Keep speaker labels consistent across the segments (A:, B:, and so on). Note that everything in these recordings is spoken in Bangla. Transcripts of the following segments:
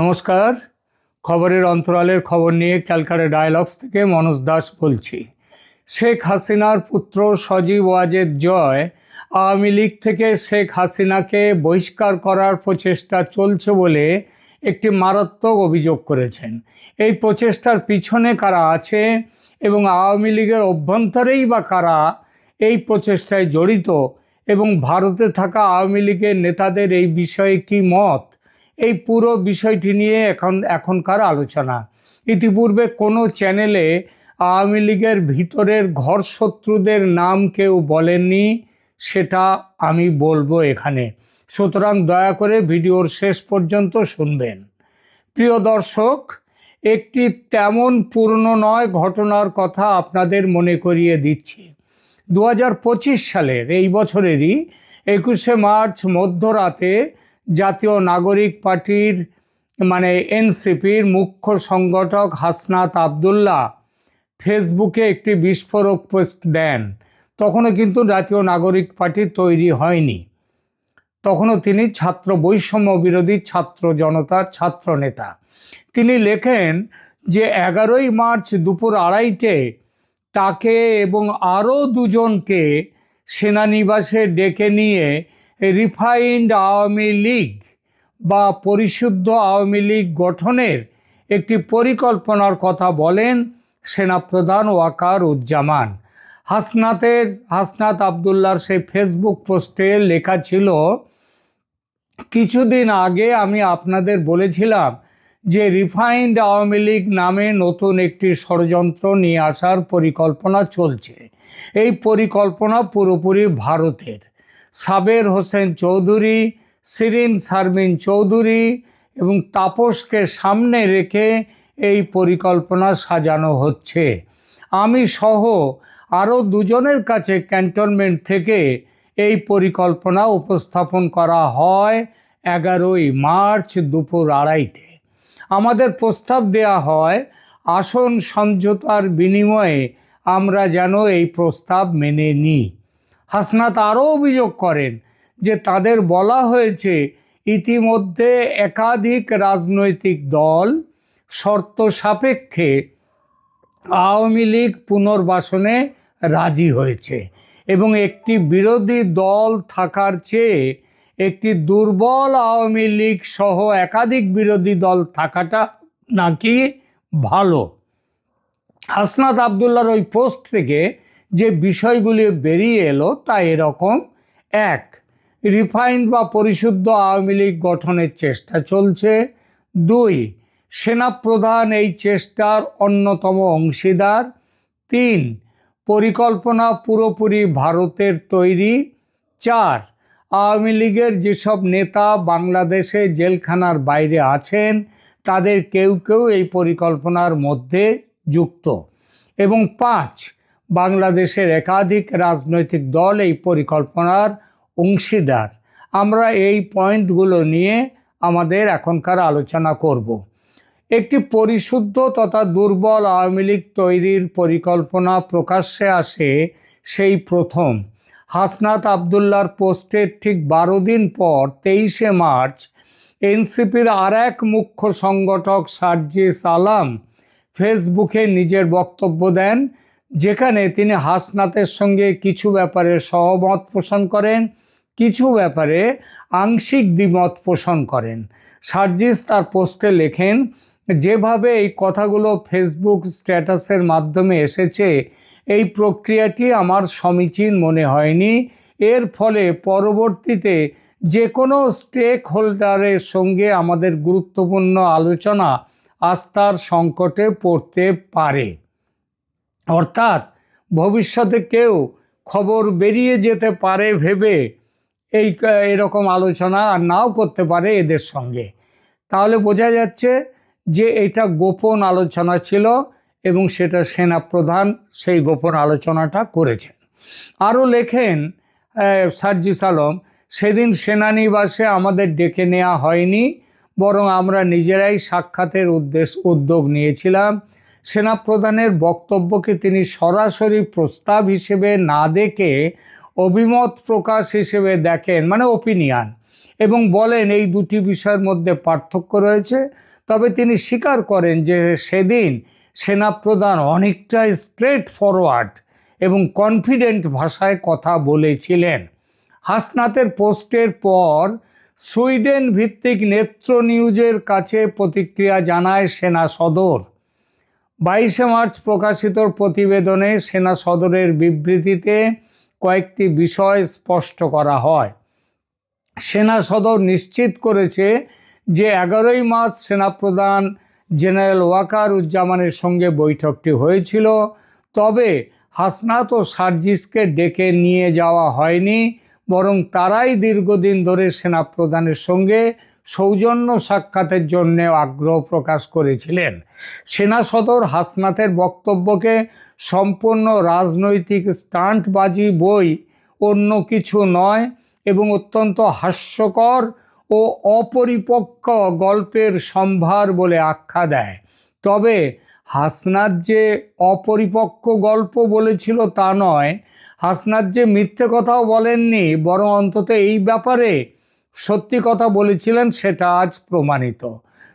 A: নমস্কার। খবরের অন্তরালের খবর নিয়ে ক্যালকাটা ডায়ালগস থেকে মনোজ দাস বলছি। শেখ হাসিনার পুত্র সজীব ওয়াজেদ জয় আওয়ামী লীগ থেকে শেখ হাসিনাকে বহিষ্কার করার প্রচেষ্টা চলছে বলে একটি মারাত্মক অভিযোগ করেছেন। এই প্রচেষ্টার পিছনে কারা আছে এবং আওয়ামী লীগের অভ্যন্তরেই বা কারা এই প্রচেষ্টায় জড়িত এবং ভারতে থাকা আওয়ামী লীগের নেতাদের এই বিষয়ে কি মত? এই পুরো বিষয়টি নিয়ে এখন, এখনকার আলোচনা। ইতিপূর্বে কোনো চ্যানেলে আওয়ামী লীগের ভিতরের ঘর শত্রুদের নাম কেউ বলেননি, সেটা আমি বলব এখানে। সুতরাং দয়া করে ভিডিওর শেষ পর্যন্ত শুনবেন। প্রিয় দর্শক, একটি তেমন পূর্ণ নয় ঘটনার কথা আপনাদের মনে করিয়ে দিচ্ছি। দু হাজার পঁচিশ সালের এই বছরেরই একুশে মার্চ মধ্যরাতে জাতীয় নাগরিক পার্টির মানে এনসিপির মুখ্য সংগঠক হাসনাত আবদুল্লাহ ফেসবুকে একটি বিস্ফোরক পোস্ট দেন। তখনও কিন্তু জাতীয় নাগরিক পার্টি তৈরি হয়নি। তখনও তিনি ছাত্র বৈষম্য বিরোধী ছাত্র জনতার ছাত্র নেতা। তিনি লেখেন যে এগারোই মার্চ দুপুর আড়াইটে তাকে এবং আরও দুজনকে সেনানিবাসে ডেকে নিয়ে রিফাইন্ড আওয়ামী লীগ বা পরিশুদ্ধ আওয়ামী লীগ গঠনের একটি পরিকল্পনার কথা বলেন সেনাপ্রধান ওয়াকার উজ্জামান হাসনাতের, হাসনাত আবদুল্লার সেই ফেসবুক পোস্টে লেখা ছিল, কিছুদিন আগে আমি আপনাদের বলেছিলাম যে রিফাইন্ড আওয়ামী লীগ নামে নতুন একটি ষড়যন্ত্র নিয়ে আসার পরিকল্পনা চলছে। এই পরিকল্পনা পুরোপুরি ভারতের। সাবের হোসেন চৌধুরী সিরিন শারমিন চৌধুরী এবং তাপসকে সামনে রেখে এই পরিকল্পনা সাজানো হচ্ছে। আমি সহ আরও দুজনের কাছে ক্যান্টনমেন্ট থেকে এই পরিকল্পনা উপস্থাপন করা হয় এগারোই মার্চ দুপুর আড়াইটে। আমাদের প্রস্তাব দেয়া হয়, আসন সমঝোতার বিনিময়ে আমরা যেন এই প্রস্তাব মেনে নিই। হাসনাত আরও অভিযোগ করেন যে তাদের বলা হয়েছে, ইতিমধ্যে একাধিক রাজনৈতিক দল শর্ত সাপেক্ষে আওয়ামী লীগ পুনর্বাসনে রাজি হয়েছে এবং একটি বিরোধী দল থাকার চেয়ে একটি দুর্বল আওয়ামী লীগ সহ একাধিক বিরোধী দল থাকাটা নাকি ভালো? হাসনাত আবদুল্লার ওই পোস্ট থেকে যে বিষয়গুলি বেরিয়ে এলো তা এরকম। এক, রিফাইন্ড বা পরিশুদ্ধ আওয়ামী লীগ গঠনের চেষ্টা চলছে। দুই, সেনাপ্রধান এই চেষ্টার অন্যতম অংশীদার। তিন, পরিকল্পনা পুরোপুরি ভারতের তৈরি। চার, আওয়ামী লীগের যেসব নেতা বাংলাদেশে জেলখানার বাইরে আছেন, তাদের কেউ কেউ এই পরিকল্পনার মধ্যে যুক্ত। এবং পাঁচ বাংলাদেশের একাধিক রাজনৈতিক দল এই পরিকল্পনার অংশীদার। আমরা এই পয়েন্টগুলো নিয়ে আমাদের এখনকার আলোচনা করব। একটি পরিশুদ্ধ তথা দুর্বল আওয়ামী লীগ তৈরির পরিকল্পনা প্রকাশ্যে আসে সেই প্রথম। হাসনাত আবদুল্লার পোস্টের ঠিক বারো দিন পর তেইশে মার্চ এনসিপির আর এক মুখ্য সংগঠক সার্জিস আলাম ফেসবুকে নিজের বক্তব্য দেন যেখানে তিনি হাসনাতের সঙ্গে কিছু ব্যাপারে সহমত পোষণ করেন, কিছু ব্যাপারে আংশিক দ্বিমত পোষণ করেন। সার্জিস তার পোস্টে লেখেন, যেভাবে এই কথাগুলো ফেসবুক স্ট্যাটাসের মাধ্যমে এসেছে, এই প্রক্রিয়াটি আমার সমীচীন মনে হয়নি। এর ফলে পরবর্তীতে যে কোনো স্টেক হোল্ডারের সঙ্গে আমাদের গুরুত্বপূর্ণ আলোচনা আস্থার সংকটে পড়তে পারে। অর্থাৎ ভবিষ্যতে কেউ খবর বেরিয়ে যেতে পারে ভেবে এই এরকম আলোচনা আর নাও করতে পারে এদের সঙ্গে। তাহলে বোঝা যাচ্ছে যে এটা গোপন আলোচনা ছিল এবং সেটা সেনাপ্রধান সেই গোপন আলোচনাটা করেছেন। আরও লেখেন সার্জিস আলম, সেদিন সেনানিবাসে আমাদের ডেকে নেওয়া হয়নি, বরং আমরা নিজেরাই সাক্ষাতের উদ্দেশ্য, উদ্যোগ নিয়েছিলাম সেনাপ্রধানের বক্তব্যকে তিনি সরাসরি প্রস্তাব হিসেবে না দেখে অভিমত প্রকাশ হিসেবে দেখেন মানে ওপিনিয়ন এবং বলেন এই দুটি বিষয়ের মধ্যে পার্থক্য রয়েছে। তবে তিনি স্বীকার করেন যে সেদিন সেনাপ্রধান অনেকটা স্ট্রেট ফরওয়ার্ড এবং কনফিডেন্ট ভাষায় কথা বলেছিলেন। হাসনাতের পোস্টের পর সুইডেন ভিত্তিক নেত্র নিউজের কাছে প্রতিক্রিয়া জানায় সেনা সদর। বাইশে মার্চ প্রকাশিত প্রতিবেদনে সেনা সদরের বিবৃতিতে কয়েকটি বিষয় স্পষ্ট করা হয়। সেনা সদর নিশ্চিত করেছে যে এগারোই মার্চ সেনাপ্রধান জেনারেল ওয়াকার উজ্জামানের সঙ্গে বৈঠকটি হয়েছিল, তবে হাসনাত ও সার্জিসকে ডেকে নিয়ে যাওয়া হয়নি, বরং তারাই দীর্ঘদিন ধরে সেনাপ্রধানের সঙ্গে সৌজন্য সাক্ষাতের জন্য আগ্রহ প্রকাশ করেছিলেন। সেনা সদর হাসনাতের বক্তব্যকে সম্পূর্ণ রাজনৈতিক স্টান্টবাজি, বই, অন্য কিছু নয় এবং অত্যন্ত হাস্যকর ও অপরিপক্ক গল্পের সম্ভার বলে আখ্যা দেয়। তবে হাসনাত যে অপরিপক্ক গল্প বলেছিল তা নয়। হাসনাত যে মিথ্যে কথাও বলেননি, বরং অন্তত এই ব্যাপারে সত্যি কথা বলেছিলেন, সেটা আজ প্রমাণিত।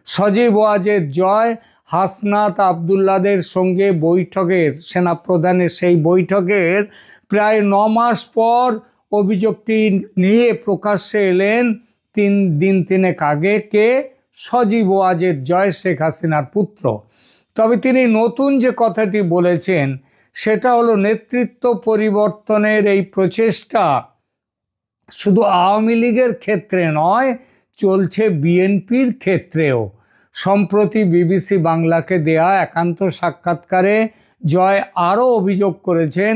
A: সজীব ওয়াজের জয়, হাসনাত আবদুল্লাদের সঙ্গে বৈঠকের, সেনাপ্রধানের সেই বৈঠকের প্রায় ন মাস পর অভিযোগটি নিয়ে প্রকাশ্যে এলেন তিন দিন তিনেক আগে কে? সজীব ওয়াজের জয়, শেখ হাসিনার পুত্র। তবে তিনি নতুন যে কথাটি বলেছেন, সেটা হলো নেতৃত্ব পরিবর্তনের এই প্রচেষ্টা শুধু আওয়ামী লীগের ক্ষেত্রে নয়, চলছে বিএনপির ক্ষেত্রেও। সম্প্রতি বিবিসি বাংলাকে দেয়া একান্ত সাক্ষাৎকারে জয় আরও অভিযোগ করেছেন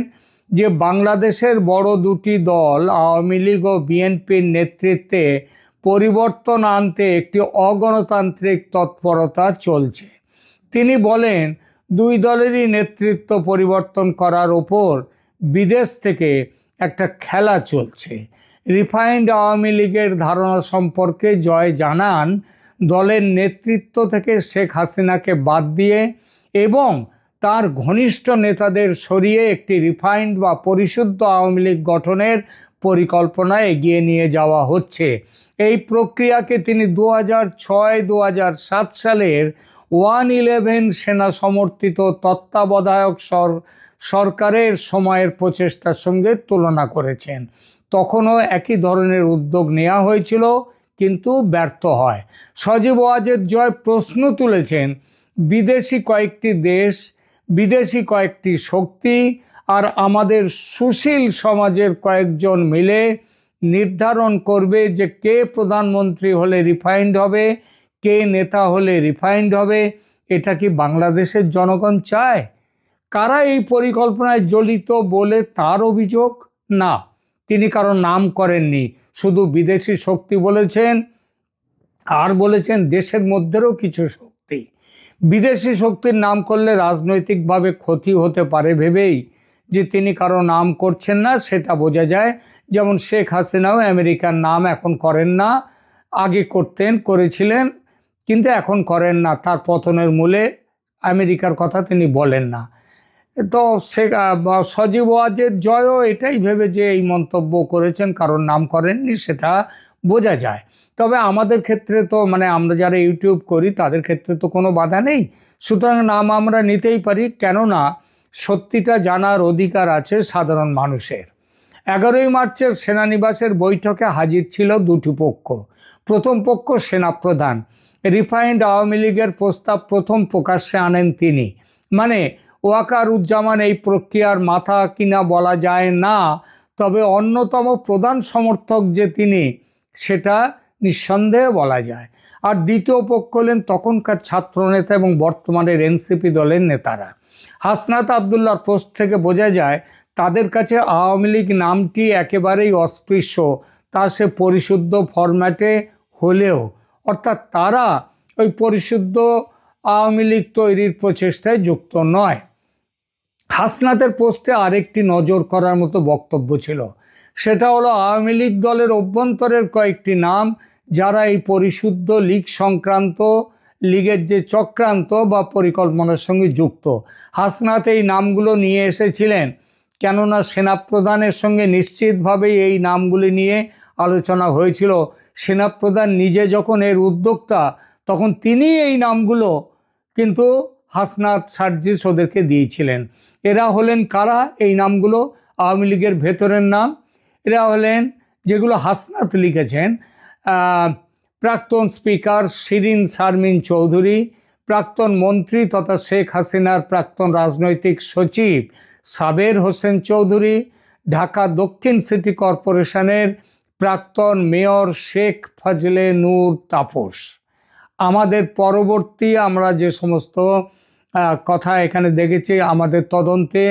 A: যে বাংলাদেশের বড় দুটি দল, আওয়ামী লীগ ও বিএনপির নেতৃত্বে পরিবর্তন আনতে একটি অগণতান্ত্রিক তৎপরতা চলছে। তিনি বলেন, দুই দলেরই নেতৃত্ব পরিবর্তন করার ওপর বিদেশ থেকে একটা খেলা চলছে। রিফাইন্ড আওয়ামী লীগের ধারণা সম্পর্কে জয় জানান দলের নেতৃত্ব থেকে শেখ হাসিনাকে বাদ দিয়ে এবং তার ঘনিষ্ঠ নেতাদের সরিয়ে একটি রিফাইন্ড বা পরিশুদ্ধ আওয়ামী লীগ গঠনের পরিকল্পনা এগিয়ে নিয়ে যাওয়া হচ্ছে। এই প্রক্রিয়াকে তিনি দু হাজার ছয় দু সালের ওয়ান ইলেভেন সেনা সমর্থিত তত্ত্বাবধায়ক সর সরকারের সময়ের প্রচেষ্টার সঙ্গে তুলনা করেছেন। তখনও একই ধরনের উদ্যোগ নেওয়া হয়েছিল, কিন্তু ব্যর্থ হয়। সজীব ওয়াজের জয় প্রশ্ন তুলেছেন, বিদেশি কয়েকটি দেশ, বিদেশি কয়েকটি শক্তি আর আমাদের সুশীল সমাজের কয়েকজন মিলে নির্ধারণ করবে যে কে প্রধানমন্ত্রী হলে রিফাইন্ড হবে, কে নেতা হলে রিফাইন্ড হবে। এটা কি বাংলাদেশের জনগণ চায়? কারা এই পরিকল্পনায় জড়িত বলে তার অভিযোগ? না, তিনি কারও নাম করেননি। শুধু বিদেশি শক্তি বলেছেন, আর বলেছেন দেশের মধ্যেরও কিছু শক্তি। বিদেশি শক্তির নাম করলে রাজনৈতিকভাবে ক্ষতি হতে পারে ভেবেই যে তিনি কারও নাম করছেন না, সেটা বোঝা যায়। যেমন শেখ হাসিনাও আমেরিকার নাম এখন করেন না, আগে করতেন, করেছিলেন, কিন্তু এখন করেন না। তার পতনের মূলে আমেরিকার কথা তিনি বলেন না। তো সে সজীব ওয়াজের জয়ও এটাই ভেবে যে এই মন্তব্য করেছেন, কারণ নাম করেননি সেটা বোঝা যায়। তবে আমাদের ক্ষেত্রে তো মানে আমরা যারা ইউটিউব করি, তাদের ক্ষেত্রে তো কোনো বাধা নেই। সুতরাং নাম আমরা নিতেই পারি, কেননা সত্যিটা জানার অধিকার আছে সাধারণ মানুষের। এগারোই মার্চের সেনানিবাসের বৈঠকে হাজির ছিল দুটি পক্ষ। প্রথম পক্ষ সেনাপ্রধান। রিফাইন্ড আওয়ামী লীগের প্রস্তাব প্রথম প্রকাশ্যে আনেন তিনি। মানে ওয়াকার উজ্জামান এই প্রক্রিয়ার মাথা কিনা বলা যায় না। তবে অন্যতম প্রধান সমর্থক যে তিনি, সেটা নিঃসন্দেহে বলা যায়। আর দ্বিতীয় পক্ষ হলেন তখনকার ছাত্রনেতা এবং বর্তমানের এনসিপি দলের নেতারা। হাসনাত আবদুল্লার পোস্ট থেকে বোঝা যায়, তাদের কাছে আওয়ামী লীগ নামটি একেবারেই অস্পৃশ্য। তা সে পরিশুদ্ধ ফরম্যাটে হলেও, অর্থাৎ তারা ওই পরিশুদ্ধ আওয়ামী লীগ তৈরির প্রচেষ্টায় যুক্ত নয়। হাসনাতের পোস্টে আরেকটি নজর করার মতো বক্তব্য ছিল। সেটা হলো, আওয়ামী লীগ দলের অভ্যন্তরের কয়েকটি নাম যারা এই পরিশুদ্ধ লীগ সংক্রান্ত, লীগের যে চক্রান্ত বা পরিকল্পনার সঙ্গে যুক্ত। হাসনাত এই নামগুলো নিয়ে এসেছিলেন, কেননা সেনাপ্রধানের সঙ্গে নিশ্চিতভাবেই এই নামগুলি নিয়ে আলোচনা হয়েছিল। সেনাপ্রধান নিজে যখন এর উদ্যোক্তা, তখন তিনি এই নামগুলো কিন্তু হাসনাত সার্জিস ওদেরকে দিয়েছিলেন। এরা হলেন কারা? এই নামগুলো আওয়ামী লীগের ভেতরের নাম। এরা হলেন যেগুলো হাসনাত লিখেছেন প্রাক্তন স্পিকার শিরিন শারমিন চৌধুরী, প্রাক্তন মন্ত্রী তথা শেখ হাসিনার প্রাক্তন রাজনৈতিক সচিব সাবের হোসেন চৌধুরী, ঢাকা দক্ষিণ সিটি কর্পোরেশনের প্রাক্তন মেয়র শেখ ফজলে নূর তাপস। আমাদের পরবর্তী আমরা যে সমস্ত কথা এখানে দেখেছি, আমাদের তদন্তে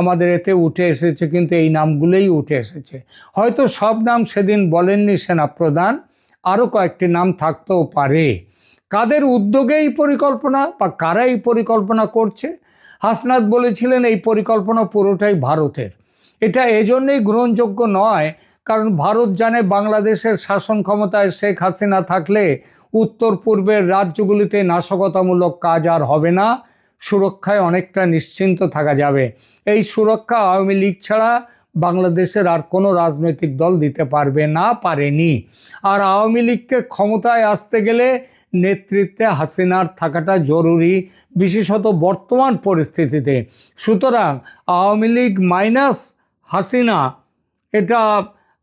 A: আমাদের এতে উঠে এসেছে, কিন্তু এই নামগুলোই উঠে এসেছে। হয়তো সব নাম সেদিন বলেননি সেনাপ্রধান আরও কয়েকটি নাম থাকতেও পারে। কাদের উদ্যোগে এই পরিকল্পনা বা কারা এই পরিকল্পনা করছে? হাসনাত বলেছিলেন, এই পরিকল্পনা পুরোটাই ভারতের। এটা এজন্যই গ্রহণযোগ্য নয়, কারণ ভারত জানে বাংলাদেশের শাসন ক্ষমতায় শেখ হাসিনা থাকলে উত্তর পূর্বের রাজ্যগুলিতে নাশকতামূলক কাজ আর হবে না। সুরক্ষায় অনেকটা নিশ্চিন্ত থাকা যাবে। এই সুরক্ষা আওয়ামী লীগ ছাড়া বাংলাদেশের আর কোনো রাজনৈতিক দল দিতে পারবে না, পারেনি। আর আওয়ামী লীগকে ক্ষমতায় আসতে গেলে নেতৃত্বে হাসিনার থাকাটা জরুরি, বিশেষত বর্তমান পরিস্থিতিতে। সুতরাং আওয়ামী লীগ মাইনাস হাসিনা, এটা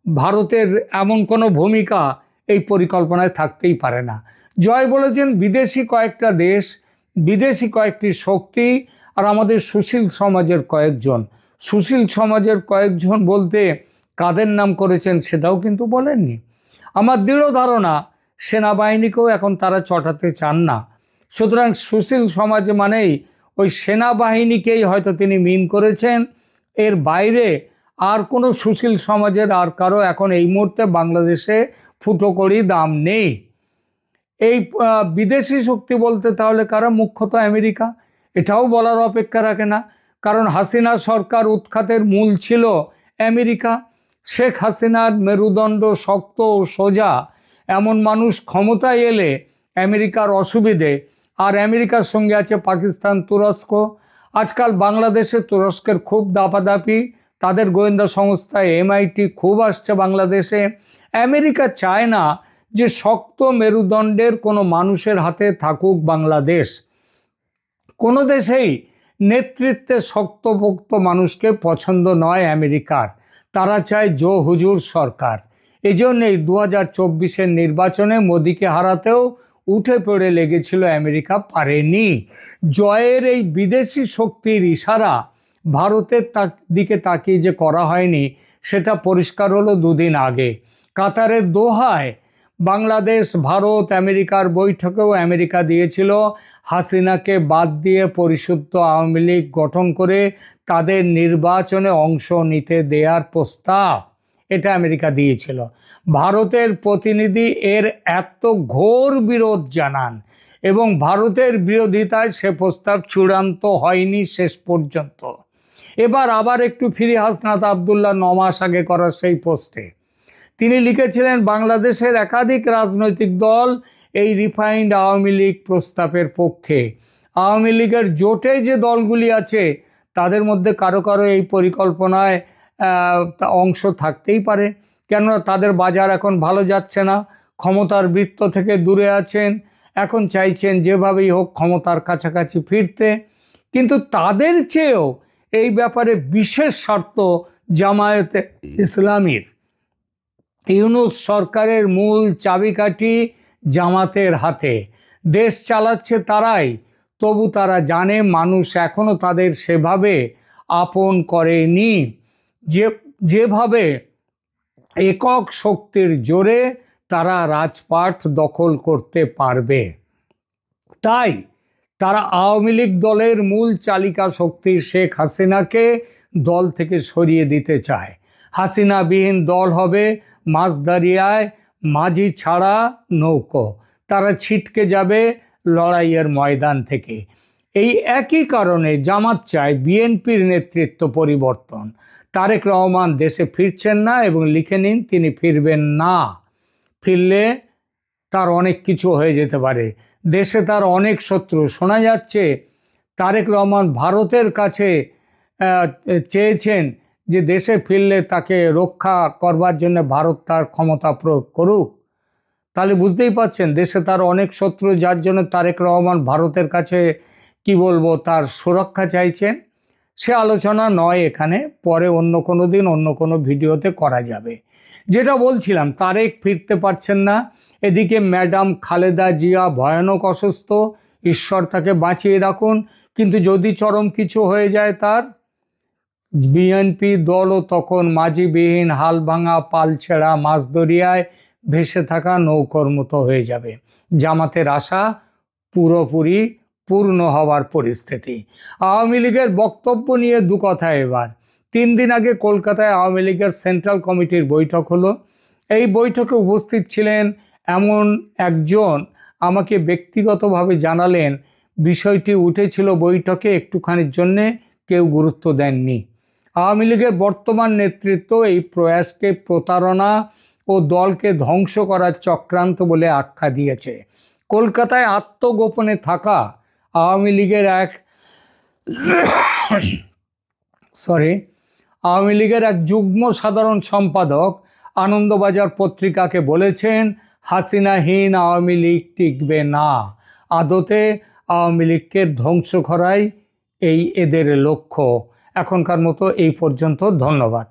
A: ভারতের এমন কোনো ভূমিকা এই পরিকল্পনায় থাকতেই পারে না। জয় বলেছেন বিদেশি কয়েকটা দেশ বিদেশি কয়েকটি শক্তি আর আমাদের সুশীল সমাজের কয়েকজন। সুশীল সমাজের কয়েকজন বলতে কাদের নাম করেছেন সেটাও কিন্তু বলেননি। আমার দৃঢ় ধারণা, সেনাবাহিনীকেও এখন তারা চটাতে চান না। সুতরাং সুশীল সমাজ মানেই ওই সেনাবাহিনীকেই হয়তো তিনি মিন করেছেন। এর বাইরে আর কোনো সুশীল সমাজের আর কারও এখন এই মুহূর্তে বাংলাদেশে ফুটো করি দাম নেই। এই বিদেশি শক্তি বলতে তাহলে কারা? মুখ্যত আমেরিকা। এটাও বলার অপেক্ষা রাখে না। কারণ হাসিনা সরকার উৎখাতের মূল ছিল আমেরিকা। শেখ হাসিনার মেরুদণ্ড শক্ত ও সোজা। এমন মানুষ ক্ষমতায় এলে আমেরিকার অসুবিধে। আর আমেরিকার সঙ্গে আছে পাকিস্তান তুরস্ক। আজকাল বাংলাদেশে তুরস্কের খুব দাপাদাপি। তাদের গোয়েন্দা সংস্থা এমআইটি খুব আসছে বাংলাদেশে। আমেরিকা চায় না যে শক্ত মেরুদণ্ডের কোনো মানুষের হাতে থাকুক বাংলাদেশ, কোনো দেশেই নেতৃত্বে শক্তপোক্ত মানুষকে পছন্দ নয় আমেরিকার। তারা চায় জো হুজুর সরকার। এই জন্যেই দু হাজার চব্বিশের নির্বাচনে মোদিকে হারাতেও উঠে পড়ে লেগেছিল আমেরিকা পারেনি। জয়ের এই বিদেশি শক্তির ইশারা ভারতের দিকে তাকিয়ে যে করা হয়নি, সেটা পরিষ্কার হলো দুদিন আগে। কাতারের দোহায় বাংলাদেশ, ভারত, আমেরিকার বৈঠকেও আমেরিকা দিয়েছিল। হাসিনাকে বাদ দিয়ে পরিশুদ্ধ আওয়ামী লীগ গঠন করে তাদের নির্বাচনে অংশ নিতে দেওয়ার প্রস্তাব এটা আমেরিকা দিয়েছিল। ভারতের প্রতিনিধি এর এত ঘোর বিরোধ জানান এবং ভারতের বিরোধিতায় সে প্রস্তাব চূড়ান্ত হয়নি শেষ পর্যন্ত। এবার আবার একটু ফিরে হাসনাত আবদুল্লাহ নমাস আগে করা সেই পোস্টে। তিনি লিখেছিলেন, বাংলাদেশের একাধিক রাজনৈতিক দল এই রিফাইন্ড আওয়ামী লীগ প্রস্তাবের পক্ষে। আওয়ামী লীগের জোটে যে দলগুলি আছে, তাদের মধ্যে কারও কারও এই পরিকল্পনায় অংশ থাকতেই পারে। কেননা তাদের বাজার এখন ভালো যাচ্ছে না, ক্ষমতার বৃত্ত থেকে দূরে আছেন, এখন চাইছেন যেভাবেই হোক ক্ষমতার কাছাকাছি ফিরতে। কিন্তু তাদের চেয়েও এই ব্যাপারে বিশেষ শর্ত জামায়াতে ইসলামীর। ইউনুস সরকারের মূল চাবিকাঠি জামাতের হাতে। দেশ চালাচ্ছে তারাই, তবু তারা জানে মানুষ এখনও তাদের সেভাবে আপন করেনি। যে, যেভাবে একক শক্তির জোরে তারা রাজপাট দখল করতে পারবে, তাই তারা আওয়ামী লীগ দলের মূল চালিকা শক্তি শেখ হাসিনাকে দল থেকে সরিয়ে দিতে চায়। হাসিনাবিহীন দল হবে মাঝদারিয়ায় মাঝি ছাড়া নৌকো। তারা ছিটকে যাবে লড়াইয়ের ময়দান থেকে। এই একই কারণে জামাত চায় বিএনপির নেতৃত্ব পরিবর্তন। তারেক রহমান দেশে ফিরছেন না এবং লিখে নিন তিনি ফিরবেন না। ফিরলে তার অনেক কিছু হয়ে যেতে পারে। দেশে তার অনেক শত্রু। শোনা যাচ্ছে, তারেক রহমান ভারতের কাছে চেয়েছেন যে দেশে ফিরলে তাকে রক্ষা করবার জন্য ভারত তার ক্ষমতা প্রয়োগ করুক, তাহলে বুঝতেই পাচ্ছেন দেশে তার অনেক শত্রু, যার জন্য তারেক রহমান ভারতের কাছে কি বলব, তার সুরক্ষা চাইছেন। সে আলোচনা নয় এখানে, পরে অন্য কোনো দিন অন্য কোনো ভিডিওতে করা যাবে। যেটা বলছিলাম, তারেক ফিরতে পারছেন না, এদিকে ম্যাডাম খালেদা জিয়া ভয়ানক অসুস্থ, ঈশ্বর তাকে বাঁচিয়ে রাখুন, কিন্তু যদি চরম কিছু হয়ে যায় তার বিএনপি দলও তখন মাঝিবিহীন হাল ভাঙা পাল ছেঁড়া মাছ দরিয়ায় ভেসে থাকা নৌকর মতো হয়ে যাবে। জামাতের আশা পুরোপুরি পূর্ণ হওয়ার পরিস্থিতি। আওয়ামী লীগের বক্তব্য নিয়ে দু কথা এবার। তিন দিন আগে কলকাতায় আওয়ামী লীগের সেন্ট্রাল কমিটির বৈঠক হলো। এই বৈঠকে উপস্থিত ছিলেন এমন একজন আমাকে ব্যক্তিগতভাবে জানালেন, বিষয়টি উঠেছিল বৈঠকে একটুখানির জন্যে, কেউ গুরুত্ব দেননি। আওয়ামী লীগের বর্তমান নেতৃত্ব এই প্রয়াসকে প্রতারণা ও দলকে ধ্বংস করার চক্রান্ত বলে আখ্যা দিয়েছে। কলকাতায় আত্মগোপনে থাকা আওয়ামী লীগের এক সরি, আওয়ামী লীগের এক যুগ্ম সাধারণ সম্পাদক আনন্দবাজার পত্রিকাকে বলেছেন, হাসিনাহীন আওয়ামী লীগ টিকবে না। আদতে আওয়ামী লীগকে ধ্বংস করাই এই এদের লক্ষ্য। এখনকার মতো এই পর্যন্ত ধন্যবাদ।